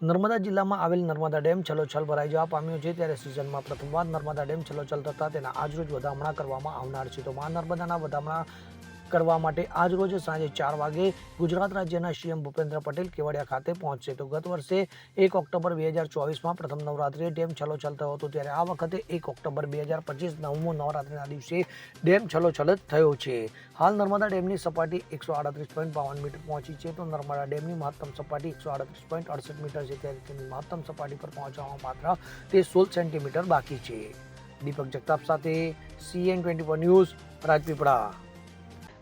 નર્મદા જિલ્લામાં આવેલ નર્મદા ડેમ છલોછલ ભરાઈ જવા પામ્યો છે ત્યારે સિઝનમાં પ્રથમવાર નર્મદા ડેમ છલોછલ થતાં તેના આજરોજ વધામણા કરવામાં આવનાર છે. તો મા નર્મદાના વધામણા કરવા માટે આજરોજ સાંજે ચાર વાગે ગુજરાત રાજ્યના સીએમ ભૂપેન્દ્ર પટેલ કેવડિયા ખાતે પહોંચશે. તો ગત વર્ષે એક ઓક્ટોબર બે હજાર ચોવીસમાં પ્રથમ નવરાત્રિએ ડેમ છલોછલ થયો હતો, ત્યારે આ વખતે એક ઓક્ટોબર બે હજાર પચીસ નવમો નવરાત્રિના દિવસે ડેમ છલોછલ જ થયો છે. હાલ નર્મદા ડેમની સપાટી એકસો આડત્રીસ પોઈન્ટ બાવન મીટર પહોંચી છે. તો નર્મદા ડેમની મહત્તમ સપાટી એકસો આડત્રીસ પોઈન્ટ અડસઠ મીટર છે. ત્યારે તેની મહત્તમ સપાટી પર પહોંચવામાં માત્ર તે સોળ સેન્ટીમીટર બાકી છે. દીપક જગતાપ સાથે CN twenty four news Rajpipla.